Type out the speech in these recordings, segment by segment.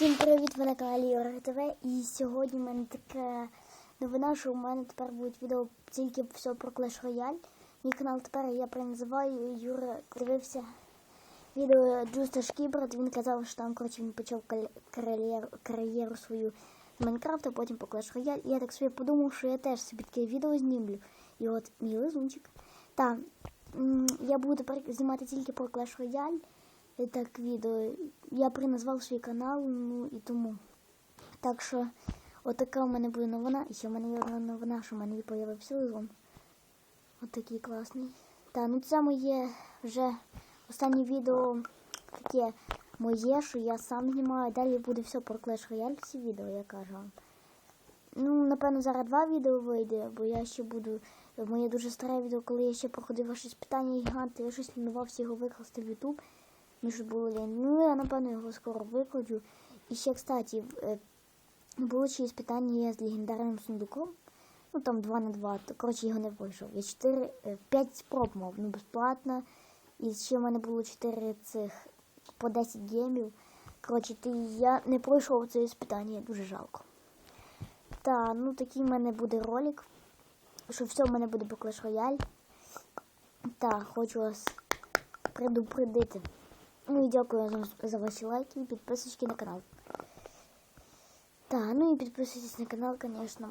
Всім привіт, ви на каналі Юра ТВ. І сьогодні в мене така новина, що у мене тепер будуть відео тільки все про Clash Royale. Мій канал тепер я переназиваю. Юра дивився відео Джуста Шкібрат. Він казав, що там коротше, він почав кар'єру, кар'єру свою з Майнкрафта, потім по Clash Royale. І я так собі подумав, що я теж собі таке відео знімлю. І от мій лизунчик. Так, я буду знімати тільки про Clash Royale. І так відео. Я переназвав свій канал, ну і тому. Так що, отака в мене буде новина. І ще в мене є одна новина, що в мене появився лизон. Отакий класний. Та, ну це моє вже останнє відео таке моє, що я сам знімаю. Далі буде все про Clash Royale, всі відео, я кажу вам. Ну, напевно, зараз два відео вийде, бо я ще буду. Моє дуже старе відео, коли я ще проходив ваші питання гіганти, я щось планувався його викласти в YouTube. Ми. Ну, я напевно його скоро викладу. І ще, кстати, е, було ще питання з легендарним сундуком. Ну там 2 на 2. То, коротше, його не вийшов. Я 4, 5 спроб мав, ну безплатно. І ще в мене було 4 цих по 10 геймів. Коротше, ти, я не пройшов це іспитання, дуже жалко. Та, ну такий в мене буде ролик. Що все в мене буде по Clash Royale. Та, хочу вас предупредити. Ну і дякую за, за ваші лайки і підписочки на канал. Так, ну і підписуйтесь на канал, звісно.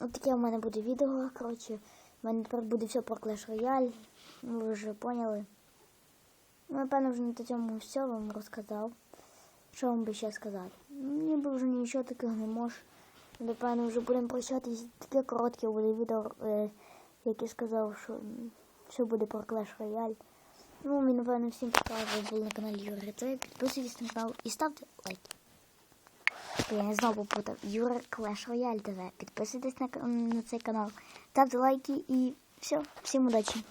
Ось таке в мене буде відео. Коротше, в мене тепер буде все про Clash Royale. Ви вже поняли. Ну, напевно, вже на цьому все вам розказав. Що вам би ще сказати? Ну, Ніби вже нічого такого не можу. Напевно, вже будемо прощатись. Таке коротке буде відео, е, як я сказав, що все буде про Clash Royale. Ну, мені, напевно, всім пока. Ви були на каналі Юри ТВ. Підписуйтесь на канал і ставте лайки. Я не знову попутав. Юра Клеш Рояль ТВ. Підписуйтесь на, на цей канал, ставте лайки і все. Всім удачі.